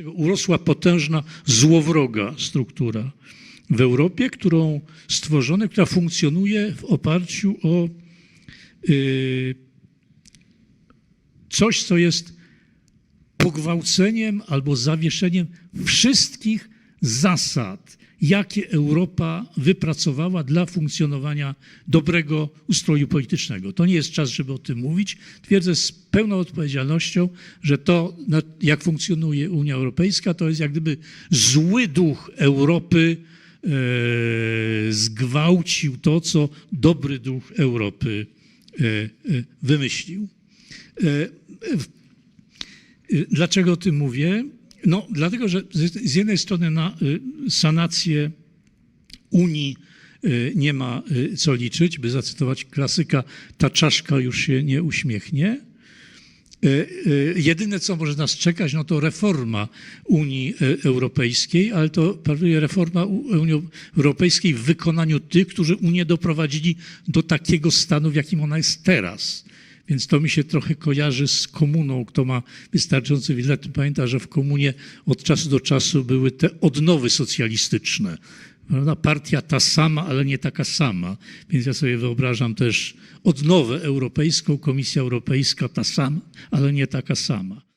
tego urosła potężna złowroga struktura w Europie, którą stworzono, która funkcjonuje w oparciu o y, coś, co jest pogwałceniem albo zawieszeniem wszystkich zasad, jakie Europa wypracowała dla funkcjonowania dobrego ustroju politycznego. To nie jest czas, żeby o tym mówić. Twierdzę z pełną odpowiedzialnością, że to, jak funkcjonuje Unia Europejska, to jest jak gdyby zły duch Europy e, zgwałcił to, co dobry duch Europy e, e, wymyślił. Dlaczego o tym mówię? No, dlatego, że z jednej strony na y, sanację Unii y, nie ma y, co liczyć, by zacytować klasyka, ta czaszka już się nie uśmiechnie. Jedyne, co może nas czekać, no to reforma Unii Europejskiej, ale to prawie reforma Unii Europejskiej w wykonaniu tych, którzy Unię doprowadzili do takiego stanu, w jakim ona jest teraz. Więc to mi się trochę kojarzy z komuną. Kto ma wystarczająco wiele lat, pamięta, że w komunie od czasu do czasu były te odnowy socjalistyczne. Prawda? Partia ta sama, ale nie taka sama. Więc ja sobie wyobrażam też odnowę europejską, Komisja Europejska ta sama, ale nie taka sama.